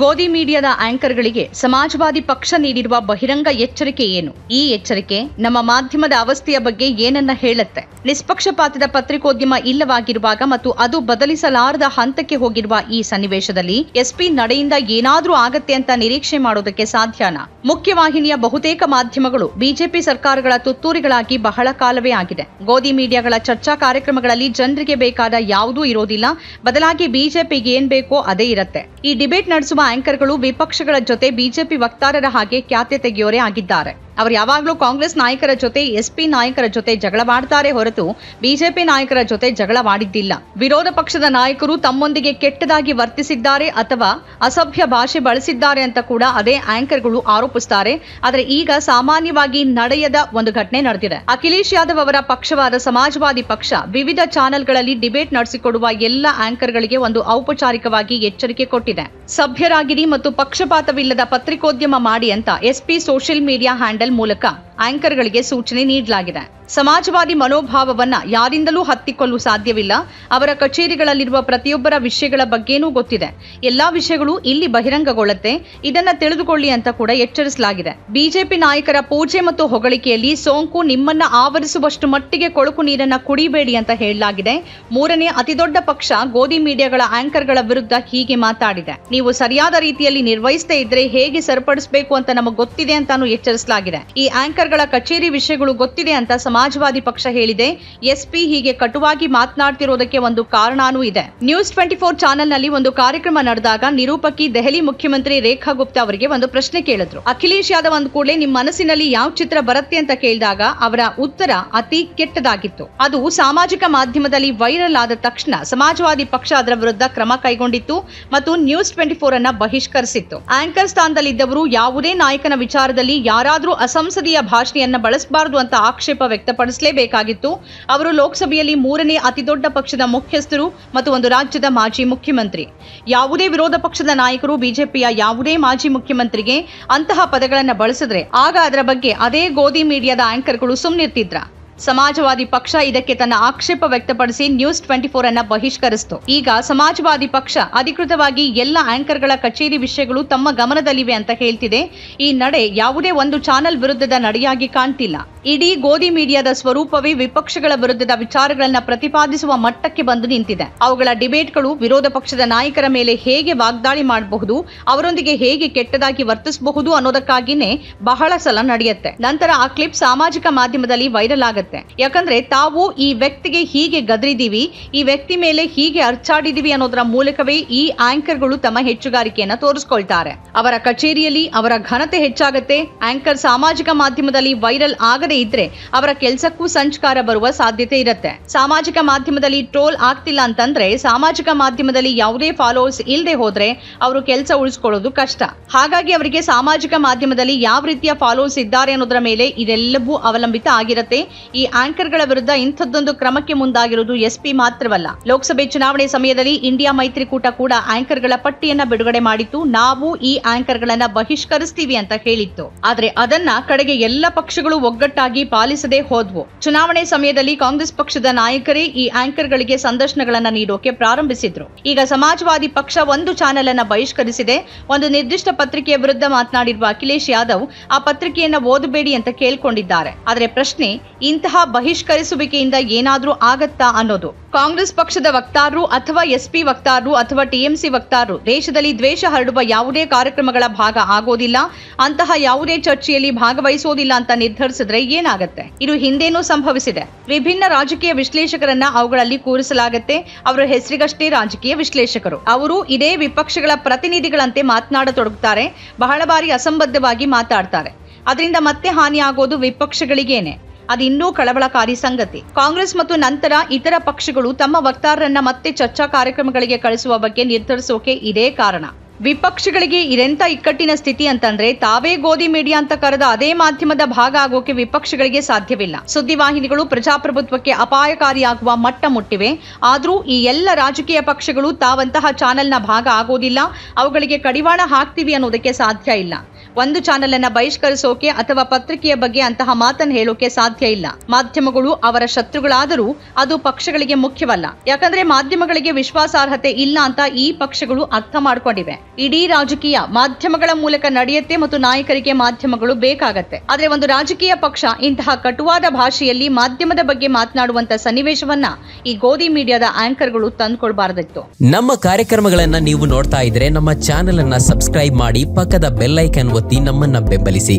ಗೋಧಿ ಮೀಡಿಯಾದ ಆಂಕರ್ಗಳಿಗೆ ಸಮಾಜವಾದಿ ಪಕ್ಷ ನೀಡಿರುವ ಬಹಿರಂಗ ಎಚ್ಚರಿಕೆ ಏನು? ಈ ಎಚ್ಚರಿಕೆ ನಮ್ಮ ಮಾಧ್ಯಮದ ಅವಸ್ಥೆಯ ಬಗ್ಗೆ ಏನನ್ನ ಹೇಳುತ್ತೆ? ನಿಷ್ಪಕ್ಷಪಾತದ ಪತ್ರಿಕೋದ್ಯಮ ಇಲ್ಲವಾಗಿರುವಾಗ ಮತ್ತು ಅದು ಬದಲಿಸಲಾರದ ಹಂತಕ್ಕೆ ಹೋಗಿರುವ ಈ ಸನ್ನಿವೇಶದಲ್ಲಿ ಎಸ್ಪಿ ನಡೆಯಿಂದ ಏನಾದರೂ ಆಗತ್ತೆ ಅಂತ ನಿರೀಕ್ಷೆ ಮಾಡೋದಕ್ಕೆ ಸಾಧ್ಯನಾ? ಮುಖ್ಯವಾಹಿನಿಯ ಬಹುತೇಕ ಮಾಧ್ಯಮಗಳು ಬಿಜೆಪಿ ಸರ್ಕಾರಗಳ ತುತ್ತೂರಿಗಳಾಗಿ ಬಹಳ ಕಾಲವೇ ಆಗಿದೆ. ಗೋಧಿ ಮೀಡಿಯಾಗಳ ಚರ್ಚಾ ಕಾರ್ಯಕ್ರಮಗಳಲ್ಲಿ ಜನರಿಗೆ ಬೇಕಾದ ಯಾವುದೂ ಇರೋದಿಲ್ಲ. ಬದಲಾಗಿ ಬಿಜೆಪಿಗೆ ಏನ್ ಬೇಕೋ ಅದೇ ಇರುತ್ತೆ. ಈ ಡಿಬೇಟ್ ನಡೆಸುವ ಆಂಕರ್ಗಳು ವಿಪಕ್ಷಗಳ ಜೊತೆ ಬಿಜೆಪಿ ವಕ್ತಾರರ ಹಾಗೆ ಖ್ಯಾತೆ ತೆಗೆಯೋರೇ ಆಗಿದ್ದಾರೆ. ಅವರು ಯಾವಾಗಲೂ ಕಾಂಗ್ರೆಸ್ ನಾಯಕರ ಜೊತೆ, ಎಸ್ಪಿ ನಾಯಕರ ಜೊತೆ ಜಗಳವಾಡ್ತಾರೆ ಹೊರತು ಬಿಜೆಪಿ ನಾಯಕರ ಜೊತೆ ಜಗಳವಾಡಿದ್ದಿಲ್ಲ ವಿರೋಧ ಪಕ್ಷದ ನಾಯಕರು ತಮ್ಮೊಂದಿಗೆ ಕೆಟ್ಟದಾಗಿ ವರ್ತಿಸಿದ್ದಾರೆ ಅಥವಾ ಅಸಭ್ಯ ಭಾಷೆ ಬಳಸಿದ್ದಾರೆ ಅಂತ ಕೂಡ ಅದೇ ಆಂಕರ್ಗಳು ಆರೋಪಿಸುತ್ತಾರೆ ಆದರೆ ಈಗ ಸಾಮಾನ್ಯವಾಗಿ ನಡೆಯದ ಒಂದು ಘಟನೆ ನಡೆದಿದೆ. ಅಖಿಲೇಶ್ ಯಾದವ್ ಅವರ ಪಕ್ಷವಾದ ಸಮಾಜವಾದಿ ಪಕ್ಷ ವಿವಿಧ ಚಾನೆಲ್ಗಳಲ್ಲಿ ಡಿಬೇಟ್ ನಡೆಸಿಕೊಡುವ ಎಲ್ಲ ಆಂಕರ್ಗಳಿಗೆ ಒಂದು ಔಪಚಾರಿಕವಾಗಿ ಎಚ್ಚರಿಕೆ ಕೊಟ್ಟಿದೆ. ಸಭ್ಯರಾಗಿರಿ ಮತ್ತು ಪಕ್ಷಪಾತವಿಲ್ಲದ ಪತ್ರಿಕೋದ್ಯಮ ಮಾಡಿ ಅಂತ ಎಸ್ಪಿ ಸೋಷಿಯಲ್ ಮೀಡಿಯಾ ಹ್ಯಾಂಡಲ್ ಮೂಲಕ ಆಂಕರ್ಗಳಿಗೆ ಸೂಚನೆ ನೀಡಲಾಗಿದೆ. ಸಮಾಜವಾದಿ ಮನೋಭಾವವನ್ನ ಯಾರಿಂದಲೂ ಹತ್ತಿಕೊಳ್ಳಲು ಸಾಧ್ಯವಿಲ್ಲ. ಅವರ ಕಚೇರಿಗಳಲ್ಲಿರುವ ಪ್ರತಿಯೊಬ್ಬರ ವಿಷಯಗಳ ಬಗ್ಗೆನೂ ಗೊತ್ತಿದೆ. ಎಲ್ಲಾ ವಿಷಯಗಳು ಇಲ್ಲಿ ಬಹಿರಂಗಗೊಳ್ಳುತ್ತೆ. ಇದನ್ನ ತಿಳಿದುಕೊಳ್ಳಿ ಅಂತ ಕೂಡ ಎಚ್ಚರಿಸಲಾಗಿದೆ. ಬಿಜೆಪಿ ನಾಯಕರ ಪೂಜೆ ಮತ್ತು ಹೊಗಳಿಕೆಯಲ್ಲಿ ಸೋಂಕು ನಿಮ್ಮನ್ನ ಆವರಿಸುವಷ್ಟು ಮಟ್ಟಿಗೆ ಕೊಳಕು ನೀರನ್ನ ಕುಡಿಬೇಡಿ ಅಂತ ಹೇಳಲಾಗಿದೆ. ಮೂರನೇ ಅತಿದೊಡ್ಡ ಪಕ್ಷ ಗೋಧಿ ಮೀಡಿಯಾಗಳ ಆಂಕರ್ಗಳ ವಿರುದ್ಧ ಹೀಗೆ ಮಾತಾಡಿದೆ. ನೀವು ಸರಿಯಾದ ರೀತಿಯಲ್ಲಿ ನಿರ್ವಹಿಸದೇ ಇದ್ರೆ ಹೇಗೆ ಸರಿಪಡಿಸಬೇಕು ಅಂತ ನಮಗೆ ಗೊತ್ತಿದೆ ಅಂತಾನು ಎಚ್ಚರಿಸಲಾಗಿದೆ. ಈ ಆಂಕರ್ಗಳ ಕಚೇರಿ ವಿಷಯಗಳು ಗೊತ್ತಿದೆ ಅಂತ ಸಮಾಜವಾದಿ ಪಕ್ಷ ಹೇಳಿದೆ. ಎಸ್ಪಿ ಹೀಗೆ ಕಟುವಾಗಿ ಮಾತನಾಡ್ತಿರೋದಕ್ಕೆ ಒಂದು ಕಾರಣನೂ ಇದೆ. ನ್ಯೂಸ್ ಟ್ವೆಂಟಿ ಫೋರ್ ಚಾನೆಲ್ನಲ್ಲಿ ಒಂದು ಕಾರ್ಯಕ್ರಮ ನಡೆದಾಗ ನಿರೂಪಕಿ ದೆಹಲಿ ಮುಖ್ಯಮಂತ್ರಿ ರೇಖಾ ಗುಪ್ತಾ ಅವರಿಗೆ ಒಂದು ಪ್ರಶ್ನೆ ಕೇಳಿದ್ರು. ಅಖಿಲೇಶ್ ಯಾದವ್ ಅಂದ ಕೂಡಲೇ ನಿಮ್ಮ ಮನಸ್ಸಿನಲ್ಲಿ ಯಾವ ಚಿತ್ರ ಬರುತ್ತೆ ಅಂತ ಕೇಳಿದಾಗ ಅವರ ಉತ್ತರ ಅತಿ ಕೆಟ್ಟದಾಗಿತ್ತು. ಅದು ಸಾಮಾಜಿಕ ಮಾಧ್ಯಮದಲ್ಲಿ ವೈರಲ್ ಆದ ತಕ್ಷಣ ಸಮಾಜವಾದಿ ಪಕ್ಷ ಅದರ ವಿರುದ್ಧ ಕ್ರಮ ಕೈಗೊಂಡಿತ್ತು ಮತ್ತು ನ್ಯೂಸ್ ಟ್ವೆಂಟಿ ಫೋರ್ ಅನ್ನ ಬಹಿಷ್ಕರಿಸಿತ್ತು. ಆಂಕರ್ ಸ್ಥಾನದಲ್ಲಿದ್ದವರು ಯಾವುದೇ ನಾಯಕನ ವಿಚಾರದಲ್ಲಿ ಯಾರಾದರೂ ಅಸಂಸದೀಯ ಭಾಷೆಯನ್ನ ಬಳಸಬಾರದು ಅಂತ ಆಕ್ಷೇಪ ವ್ಯಕ್ತಪಡಿಸಲೇಬೇಕಾಗಿತ್ತು. ಅವರು ಲೋಕಸಭೆಯಲ್ಲಿ ಮೂರನೇ ಅತಿದೊಡ್ಡ ಪಕ್ಷದ ಮುಖ್ಯಸ್ಥರು ಮತ್ತು ಒಂದು ರಾಜ್ಯದ ಮಾಜಿ ಮುಖ್ಯಮಂತ್ರಿ. ಯಾವುದೇ ವಿರೋಧ ಪಕ್ಷದ ನಾಯಕರು ಬಿಜೆಪಿಯ ಯಾವುದೇ ಮಾಜಿ ಮುಖ್ಯಮಂತ್ರಿಗೆ ಅಂತಹ ಪದಗಳನ್ನು ಬಳಸಿದ್ರೆ ಆಗ ಅದರ ಬಗ್ಗೆ ಅದೇ ಗೋಧಿ ಮೀಡಿಯಾದ ಆಂಕರ್ಗಳು ಸುಮ್ಮನಿರ್ತಿದ್ರ ಸಮಾಜವಾದಿ ಪಕ್ಷ ಇದಕ್ಕೆ ತನ್ನ ಆಕ್ಷೇಪ ವ್ಯಕ್ತಪಡಿಸಿ ನ್ಯೂಸ್ ಟ್ವೆಂಟಿ ಫೋರ್ ಅನ್ನ ಬಹಿಷ್ಕರಿಸಿತು. ಈಗ ಸಮಾಜವಾದಿ ಪಕ್ಷ ಅಧಿಕೃತವಾಗಿ ಎಲ್ಲ ಆಂಕರ್ಗಳ ಕಚೇರಿ ವಿಷಯಗಳು ತಮ್ಮ ಗಮನದಲ್ಲಿವೆ ಅಂತ ಹೇಳ್ತಿದೆ. ಈ ನಡೆ ಯಾವುದೇ ಒಂದು ಚಾನೆಲ್ ವಿರುದ್ಧದ ನಡೆಯಾಗಿ ಕಾಣ್ತಿಲ್ಲ. ಇಡೀ ಗೋಧಿ ಮೀಡಿಯಾದ ಸ್ವರೂಪವೇ ವಿಪಕ್ಷಗಳ ವಿರುದ್ಧದ ವಿಚಾರಗಳನ್ನ ಪ್ರತಿಪಾದಿಸುವ ಮಟ್ಟಕ್ಕೆ ಬಂದು ನಿಂತಿದೆ. ಅವುಗಳ ಡಿಬೇಟ್ಗಳು ವಿರೋಧ ಪಕ್ಷದ ನಾಯಕರ ಮೇಲೆ ಹೇಗೆ ವಾಗ್ದಾಳಿ ಮಾಡಬಹುದು, ಅವರೊಂದಿಗೆ ಹೇಗೆ ಕೆಟ್ಟದಾಗಿ ವರ್ತಿಸಬಹುದು ಅನ್ನೋದಕ್ಕಾಗಿನೇ ಬಹಳ ಸಲ ನಡೆಯುತ್ತೆ. ನಂತರ ಆ ಕ್ಲಿಪ್ ಸಾಮಾಜಿಕ ಮಾಧ್ಯಮದಲ್ಲಿ ವೈರಲ್ ಆಗುತ್ತೆ. ಯಾಕಂದ್ರೆ ತಾವು ಈ ವ್ಯಕ್ತಿಗೆ ಹೀಗೆ ಗದರಿದೀವಿ ಈ ವ್ಯಕ್ತಿ ಮೇಲೆ ಹೀಗೆ ಅರ್ಚಾಡಿದೀವಿ ಅನ್ನೋದರ ಮೂಲಕವೇ ಈ ಆಂಕರ್ಗಳು ತಮ್ಮ ಹೆಚ್ಚುಗಾರಿಕೆಯನ್ನ ತೋರಿಸ್ಕೊಳ್ತಾರೆ. ಅವರ ಕಚೇರಿಯಲ್ಲಿ ಅವರ ಘನತೆ ಹೆಚ್ಚಾಗುತ್ತೆ, ಆಂಕರ್ ಸಾಮಾಜಿಕ ಮಾಧ್ಯಮದಲ್ಲಿ ವೈರಲ್ ಆಗದೆ ಇದ್ರೆ ಅವರ ಕೆಲಸಕ್ಕೂ ಸಂಚಕಾರ ಬರುವ ಸಾಧ್ಯತೆ ಇರುತ್ತೆ. ಸಾಮಾಜಿಕ ಮಾಧ್ಯಮದಲ್ಲಿ ಟ್ರೋಲ್ ಆಗ್ತಿಲ್ಲ ಅಂತಂದ್ರೆ ಸಾಮಾಜಿಕ ಮಾಧ್ಯಮದಲ್ಲಿ ಯಾವುದೇ ಫಾಲೋವರ್ಸ್ ಇಲ್ಲದೆ ಹೋದ್ರೆ ಅವರು ಕೆಲಸ ಉಳಿಸ್ಕೊಳ್ಳೋದು ಕಷ್ಟ. ಹಾಗಾಗಿ ಅವರಿಗೆ ಸಾಮಾಜಿಕ ಮಾಧ್ಯಮದಲ್ಲಿ ಯಾವ ರೀತಿಯ ಫಾಲೋವರ್ಸ್ ಇದ್ದಾರೆ ಅನ್ನೋದರ ಮೇಲೆ ಇದೆಲ್ಲವೂ ಅವಲಂಬಿತ ಆಗಿರುತ್ತೆ. ಈ ಆಂಕರ್ಗಳ ವಿರುದ್ಧ ಇಂಥದ್ದೊಂದು ಕ್ರಮಕ್ಕೆ ಮುಂದಾಗಿರುವುದು ಎಸ್ಪಿ ಮಾತ್ರವಲ್ಲ. ಲೋಕಸಭೆ ಚುನಾವಣೆ ಸಮಯದಲ್ಲಿ ಇಂಡಿಯಾ ಮೈತ್ರಿಕೂಟ ಕೂಡ ಆಂಕರ್ಗಳ ಪಟ್ಟಿಯನ್ನ ಬಿಡುಗಡೆ ಮಾಡಿತ್ತು. ನಾವು ಈ ಆಂಕರ್ಗಳನ್ನ ಬಹಿಷ್ಕರಿಸ್ತೀವಿ ಅಂತ ಹೇಳಿತ್ತು. ಆದ್ರೆ ಅದನ್ನ ಕಡೆಗೆ ಎಲ್ಲ ಪಕ್ಷಗಳು ಒಗ್ಗಟ್ಟಾಗಿ ಪಾಲಿಸದೆ ಹೋದ್ವು. ಚುನಾವಣೆ ಸಮಯದಲ್ಲಿ ಕಾಂಗ್ರೆಸ್ ಪಕ್ಷದ ನಾಯಕರೇ ಈ ಆಂಕರ್ಗಳಿಗೆ ಸಂದರ್ಶನಗಳನ್ನು ನೀಡೋಕೆ ಪ್ರಾರಂಭಿಸಿದ್ರು. ಈಗ ಸಮಾಜವಾದಿ ಪಕ್ಷ ಒಂದು ಚಾನೆಲ್ ಅನ್ನ ಬಹಿಷ್ಕರಿಸಿದೆ. ಒಂದು ನಿರ್ದಿಷ್ಟ ಪತ್ರಿಕೆಯ ವಿರುದ್ಧ ಮಾತನಾಡಿರುವ ಅಖಿಲೇಶ್ ಯಾದವ್ ಆ ಪತ್ರಿಕೆಯನ್ನ ಓದಬೇಡಿ ಅಂತ ಕೇಳ್ಕೊಂಡಿದ್ದಾರೆ. ಆದರೆ ಪ್ರಶ್ನೆ, ಇಂತಹ ಬಹಿಷ್ಕರಿಸುವಿಕೆಯಿಂದ ಏನಾದ್ರೂ ಆಗತ್ತಾ ಅನ್ನೋದು. ಕಾಂಗ್ರೆಸ್ ಪಕ್ಷದ ವಕ್ತಾರರು ಅಥವಾ ಎಸ್ಪಿ ವಕ್ತಾರರು ಅಥವಾ ಟಿಎಂಸಿ ವಕ್ತಾರರು ದೇಶದಲ್ಲಿ ದ್ವೇಷ ಹರಡುವ ಯಾವುದೇ ಕಾರ್ಯಕ್ರಮಗಳ ಭಾಗ ಆಗೋದಿಲ್ಲ. ಅಂತಹ ಯಾವುದೇ ಚರ್ಚೆಯಲ್ಲಿ ಭಾಗವಹಿಸೋದಿಲ್ಲ ಅಂತ ನಿರ್ಧರಿಸಿದ್ರೆ ಏನಾಗತ್ತೆ? ಇದು ಹಿಂದೇನೂ ಸಂಭವಿಸಿದೆ. ವಿಭಿನ್ನ ರಾಜಕೀಯ ವಿಶ್ಲೇಷಕರನ್ನ ಅವುಗಳಲ್ಲಿ ಕೂರಿಸಲಾಗತ್ತೆ. ಅವರ ಹೆಸರಿಗಷ್ಟೇ ರಾಜಕೀಯ ವಿಶ್ಲೇಷಕರು. ಅವರು ಇದೇ ವಿಪಕ್ಷಗಳ ಪ್ರತಿನಿಧಿಗಳಂತೆ ಮಾತನಾಡತೊಡಗುತ್ತಾರೆ. ಬಹಳ ಬಾರಿ ಅಸಂಬದ್ಧವಾಗಿ ಮಾತಾಡ್ತಾರೆ. ಅದರಿಂದ ಮತ್ತೆ ಹಾನಿಯಾಗೋದು ವಿಪಕ್ಷಗಳಿಗೇನೆ. ಅದು ಇನ್ನೂ ಕಳವಳಕಾರಿ ಸಂಗತಿ. ಕಾಂಗ್ರೆಸ್ ಮತ್ತು ನಂತರ ಇತರ ಪಕ್ಷಗಳು ತಮ್ಮ ವಕ್ತಾರರನ್ನ ಮತ್ತೆ ಚರ್ಚಾ ಕಾರ್ಯಕ್ರಮಗಳಿಗೆ ಕಳಿಸುವ ಬಗ್ಗೆ ನಿರ್ಧರಿಸೋಕೆ ಇದೇ ಕಾರಣ. ವಿಪಕ್ಷಗಳಿಗೆ ಇದೆಂಥ ಇಕ್ಕಟ್ಟಿನ ಸ್ಥಿತಿ ಅಂತಂದ್ರೆ ತಾವೇ ಗೋಧಿ ಮೀಡಿಯಾ ಅಂತ ಕರೆದ ಅದೇ ಮಾಧ್ಯಮದ ಭಾಗ ಆಗೋಕೆ ವಿಪಕ್ಷಗಳಿಗೆ ಸಾಧ್ಯವಿಲ್ಲ. ಸುದ್ದಿವಾಹಿನಿಗಳು ಪ್ರಜಾಪ್ರಭುತ್ವಕ್ಕೆ ಅಪಾಯಕಾರಿಯಾಗುವ ಮಟ್ಟ ಮುಟ್ಟಿವೆ. ಆದರೂ ಈ ಎಲ್ಲ ರಾಜಕೀಯ ಪಕ್ಷಗಳು ತಾವಂತಹ ಚಾನೆಲ್ನ ಭಾಗ ಆಗೋದಿಲ್ಲ. ಅವುಗಳಿಗೆ ಕಡಿವಾಣ ಹಾಕ್ತೀವಿ ಅನ್ನೋದಕ್ಕೆ ಸಾಧ್ಯ ಇಲ್ಲ. ಒಂದು ಚಾನೆಲ್ ಅನ್ನ ಬಹಿಷ್ಕರಿಸೋಕೆ ಅಥವಾ ಪತ್ರಿಕೆಯ ಬಗ್ಗೆ ಅಂತಹ ಮಾತನ್ನು ಹೇಳೋಕೆ ಸಾಧ್ಯ ಇಲ್ಲ. ಮಾಧ್ಯಮಗಳು ಅವರ ಶತ್ರುಗಳಾದರೂ ಅದು ಪಕ್ಷಗಳಿಗೆ ಮುಖ್ಯವಲ್ಲ. ಯಾಕಂದ್ರೆ ಮಾಧ್ಯಮಗಳಿಗೆ ವಿಶ್ವಾಸಾರ್ಹತೆ ಇಲ್ಲ ಅಂತ ಈ ಪಕ್ಷಗಳು ಅರ್ಥ ಮಾಡ್ಕೊಂಡಿವೆ. ಇಡೀ ರಾಜಕೀಯ ಮಾಧ್ಯಮಗಳ ಮೂಲಕ ನಡೆಯುತ್ತೆ ಮತ್ತು ನಾಯಕರಿಗೆ ಮಾಧ್ಯಮಗಳು ಬೇಕಾಗತ್ತೆ. ಆದ್ರೆ ಒಂದು ರಾಜಕೀಯ ಪಕ್ಷ ಇಂತಹ ಕಟುವಾದ ಭಾಷೆಯಲ್ಲಿ ಮಾಧ್ಯಮದ ಬಗ್ಗೆ ಮಾತನಾಡುವಂತ ಸನ್ನಿವೇಶವನ್ನ ಈ ಗೋಧಿ ಮೀಡಿಯಾದ ಆಂಕರ್ಗಳು ತಂದುಕೊಳ್ಬಾರ್ದಿತ್ತು. ನಮ್ಮ ಕಾರ್ಯಕ್ರಮಗಳನ್ನ ನೀವು ನೋಡ್ತಾ ಇದ್ರೆ ನಮ್ಮ ಚಾನೆಲ್ ಅನ್ನ ಸಬ್ಸ್ಕ್ರೈಬ್ ಮಾಡಿ ಪಕ್ಕದ ಬೆಲ್ಲೈಕನ್ ಒತ್ತಿ ನಮ್ಮನ್ನ ಬೆಂಬಲಿಸಿ.